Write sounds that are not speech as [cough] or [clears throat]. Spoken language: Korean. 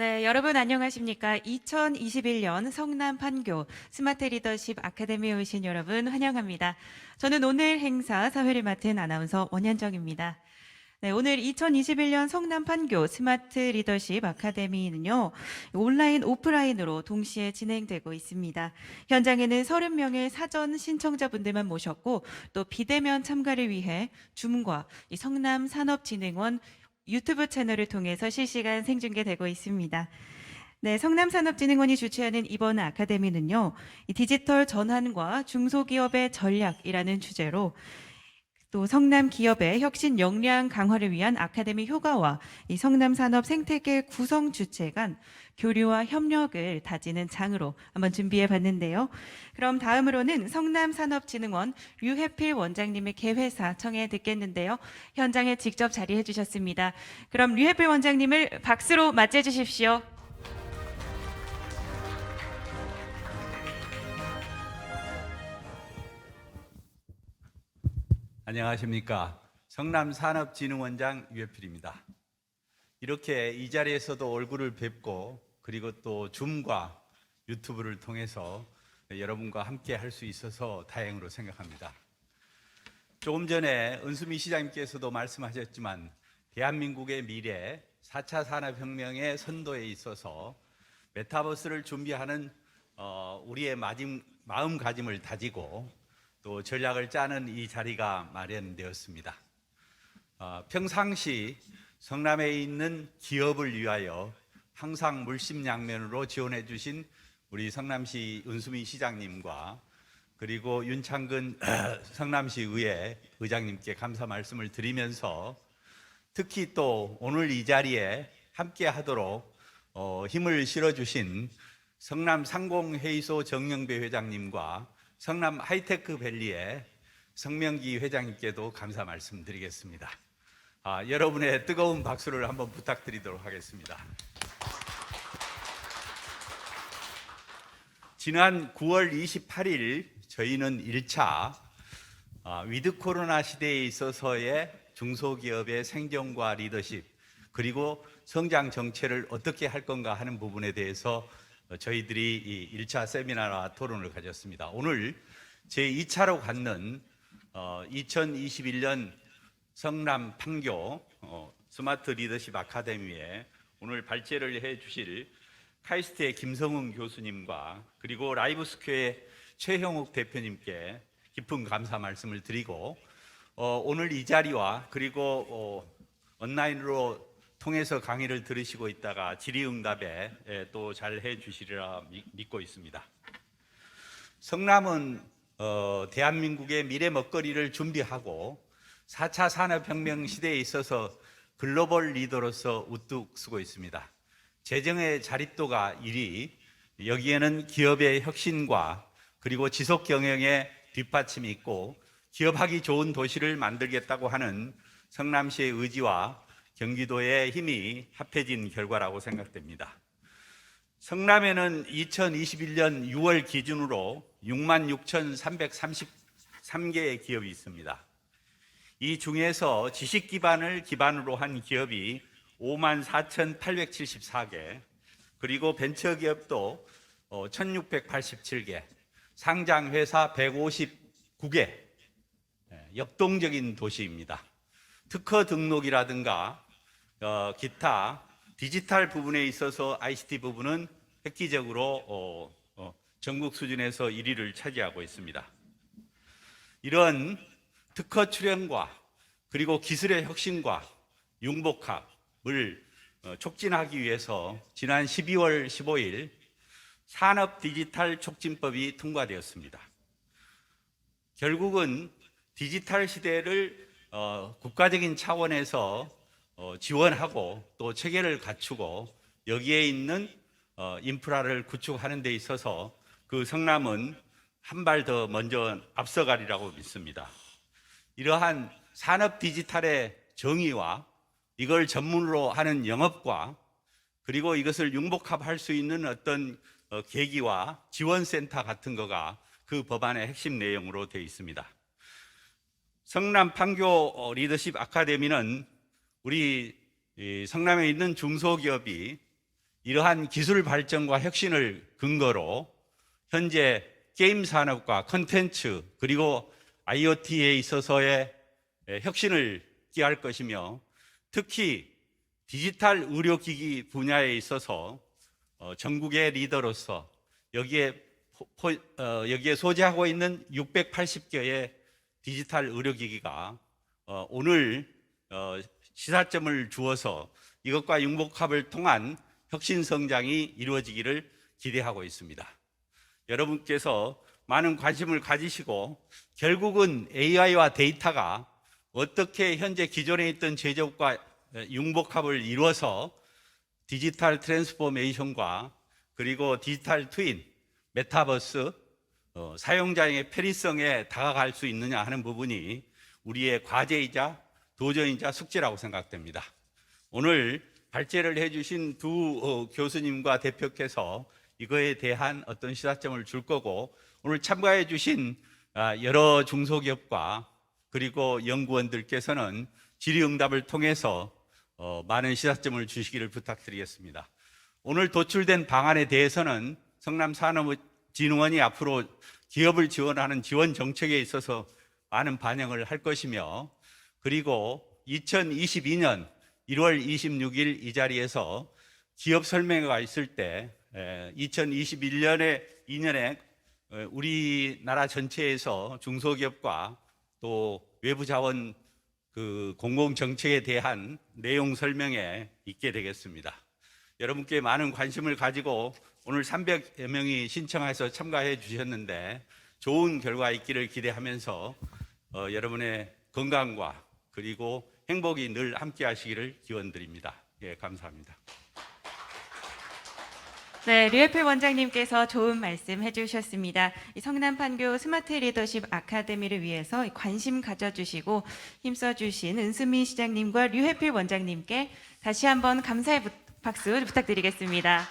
네, 여러분 안녕하십니까? 2021년 성남 판교 스마트 리더십 아카데미에 오신 여러분 환영합니다. 저는 오늘 행사 사회를 맡은 아나운서 원현정입니다. 네, 오늘 2021년 성남 판교 스마트 리더십 아카데미는요, 온라인, 오프라인으로 동시에 진행되고 있습니다. 현장에는 30명의 사전 신청자분들만 모셨고, 또 비대면 참가를 위해 줌과 이 성남 산업진흥원 유튜브 채널을 통해서 실시간 생중계되고 있습니다. 네, 성남산업진흥원이 주최하는 이번 아카데미는요, 이 디지털 전환과 중소기업의 전략이라는 주제로 또 성남 기업의 혁신 역량 강화를 위한 아카데미 효과와 이 성남 산업 생태계 구성 주체 간 교류와 협력을 다지는 장으로 한번 준비해 봤는데요. 그럼 다음으로는 성남산업진흥원 류해필 원장님의 개회사 청해 듣겠는데요. 현장에 직접 자리해 주셨습니다. 그럼 류해필 원장님을 박수로 맞이해 주십시오. 안녕하십니까. 성남산업진흥원장 유해필입니다. 이렇게 이 자리에서도 얼굴을 뵙고 그리고 또 줌과 유튜브를 통해서 여러분과 함께 할 수 있어서 다행으로 생각합니다. 조금 전에 은수미 시장님께서도 말씀하셨지만 대한민국의 미래 4차 산업혁명의 선도에 있어서 메타버스를 준비하는 어, 우리의 마음가짐을 다지고 또 전략을 짜는 이 자리가 마련되었습니다. 어, 평상시 성남에 있는 기업을 위하여 항상 물심양면으로 지원해 주신 우리 성남시 은수미 시장님과 그리고 윤창근 [clears throat] 성남시 의회 의장님께 감사 말씀을 드리면서 특히 또 오늘 이 자리에 함께 하도록 어, 힘을 실어 주신 성남 상공회의소 정영배 회장님과 성남 하이테크 밸리의 성명기 회장님께도 감사 말씀드리겠습니다. 아, 여러분의 뜨거운 박수를 한번 부탁드리도록 하겠습니다. 지난 9월 28일 저희는 1차 아, 위드 코로나 시대에 있어서의 중소기업의 생존과 리더십 그리고 성장 정체를 어떻게 할 건가 하는 부분에 대해서 어, 저희들이 이 1차 세미나와 토론을 가졌습니다. 오늘 제 2차로 갖는 어, 2021년 성남 판교 어, 스마트 리더십 아카데미에 오늘 발제를 해 주실 카이스트의 김성훈 교수님과 그리고 라이브 스퀘어의 최형욱 대표님께 깊은 감사 말씀을 드리고 어, 오늘 이 자리와 그리고 어, 온라인으로 통해서 강의를 들으시고 있다가 질의응답에 예, 또잘 해주시리라 미- 믿고 있습니다. 성남은 어, 대한민국의 미래 먹거리를 준비하고 4차 산업혁명 시대에 있어서 글로벌 리더로서 우뚝 서고 있습니다. 재정의 자립도가 1위, 여기에는 기업의 혁신과 그리고 지속 경영의 뒷받침이 있고 기업하기 좋은 도시를 만들겠다고 하는 성남시의 의지와 경기도의 힘이 합해진 결과라고 생각됩니다. 성남에는 2021년 6월 기준으로 66,333개의 기업이 있습니다. 이 중에서 지식 기반을 기반으로 한 기업이 54,874개, 그리고 벤처 기업도 1,687개, 상장 회사 159개, 역동적인 도시입니다. 특허 등록이라든가 어, 기타 디지털 부분에 있어서 ICT 부분은 획기적으로 어, 어, 전국 수준에서 1위를 차지하고 있습니다. 이런 특허 출현과 그리고 기술의 혁신과 융복합을 어, 촉진하기 위해서 지난 12월 15일 산업 디지털 촉진법이 통과되었습니다. 결국은 디지털 시대를 어, 국가적인 차원에서 어, 지원하고 또 체계를 갖추고 여기에 있는 어, 인프라를 구축하는 데 있어서 그 성남은 한 발 더 먼저 앞서가리라고 믿습니다. 이러한 산업 디지털의 정의와 이걸 전문으로 하는 영업과 그리고 이것을 융복합할 수 있는 어떤 어, 계기와 지원센터 같은 거가 그 법안의 핵심 내용으로 되어 있습니다. 성남 판교 어, 리더십 아카데미는 우리 이 성남에 있는 중소기업이 이러한 기술 발전과 혁신을 근거로 현재 게임 산업과 컨텐츠 그리고 IoT에 있어서의 에, 혁신을 기할 것이며 특히 디지털 의료기기 분야에 있어서 어, 전국의 리더로서 여기에 어, 여기에 소재하고 있는 680개의 디지털 의료기기가 어, 오늘 어, 시사점을 주어서 이것과 융복합을 통한 혁신 성장이 이루어지기를 기대하고 있습니다. 여러분께서 많은 관심을 가지시고 결국은 AI와 데이터가 어떻게 현재 기존에 있던 제조업과 융복합을 이루어서 디지털 트랜스포메이션과 그리고 디지털 트윈, 메타버스, 어, 사용자의 편의성에 다가갈 수 있느냐 하는 부분이 우리의 과제이자 도전이자 숙제라고 생각됩니다. 오늘 발제를 해주신 두 어, 교수님과 대표께서 이거에 대한 어떤 시사점을 줄 거고 오늘 참가해 주신 아, 여러 중소기업과 그리고 연구원들께서는 질의응답을 통해서 어, 많은 시사점을 주시기를 부탁드리겠습니다. 오늘 도출된 방안에 대해서는 성남산업진흥원이 앞으로 기업을 지원하는 지원 정책에 있어서 많은 반영을 할 것이며 그리고 2022년 1월 26일 이 자리에서 기업 설명회가 있을 때 2021년에 2년에 우리나라 전체에서 중소기업과 또 외부 자원 그 공공 정책에 대한 내용 설명에 있게 되겠습니다. 여러분께 많은 관심을 가지고 오늘 300여 명이 신청해서 참가해 주셨는데 좋은 결과 있기를 기대하면서 어, 여러분의 건강과 그리고 행복이 늘 함께 하시기를 기원드립니다. 예, 감사합니다. 네, 류혜필 원장님께서 좋은 말씀 해주셨습니다. 이 성남판교 스마트 리더십 아카데미를 위해서 관심 가져주시고 힘써주신 은수민 시장님과 류혜필 원장님께 다시 한번 감사의 부- 박수 부탁드리겠습니다.